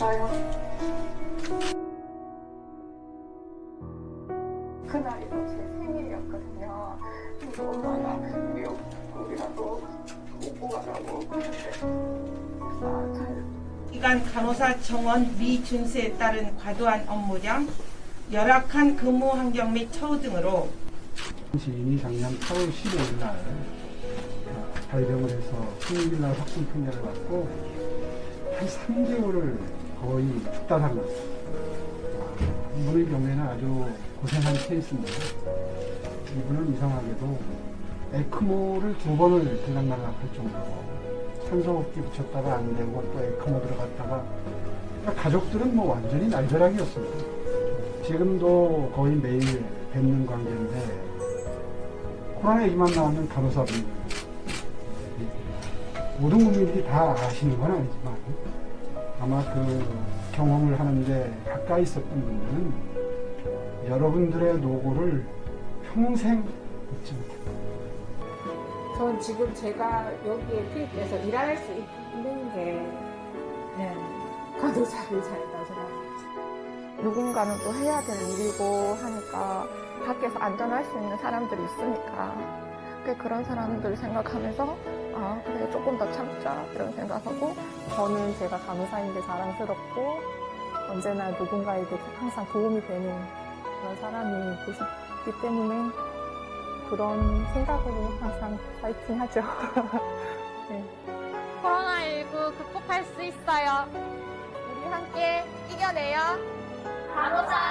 있어요. 그날이 제 생일이었거든요. 엄마가 기간 간호사 정원 미준수에 따른 과도한 업무량, 열악한 근무 환경 및 처우 등으로 당시 작년 8월 15일 날 발병을 해서 수요일 날 확진 판결을 받고 한 3개월을 거의 죽다. 아, 이분의 경우에는 아주 고생한 케이스입니다. 이분은 이상하게도 에크모를 두 번을 들락날락할 정도로 산소호흡기 붙였다가 안 되고 또 에크모 들어갔다가 그러니까 가족들은 뭐 완전히 날벼락이었습니다. 지금도 거의 매일 뵙는 관계인데 코로나 얘기만 나오면 간호사분 모든 국민들이 다 아시는 건 아니지만 아마 그 경험을 하는데 가까이 있었던 분들은 여러분들의 노고를 평생 잊지 못합니다. 전 지금 제가 여기에 투입돼서 일할 수 있는 게 네, 간호사를 잘해서 생각합니다. 누군가는 또 해야 되는 일이고 하니까 밖에서 안전할 수 있는 사람들이 있으니까 그 그런 사람들 생각하면서 아 그래 조금 더 참자 이런 생각하고 저는 제가 간호사인데 자랑스럽고 언제나 누군가에게 항상 도움이 되는 그런 사람이 되고 싶기 때문에 그런 생각으로 항상 파이팅 하죠. 네. 코로나19 극복할 수 있어요. 우리 함께 이겨내요. 간호사!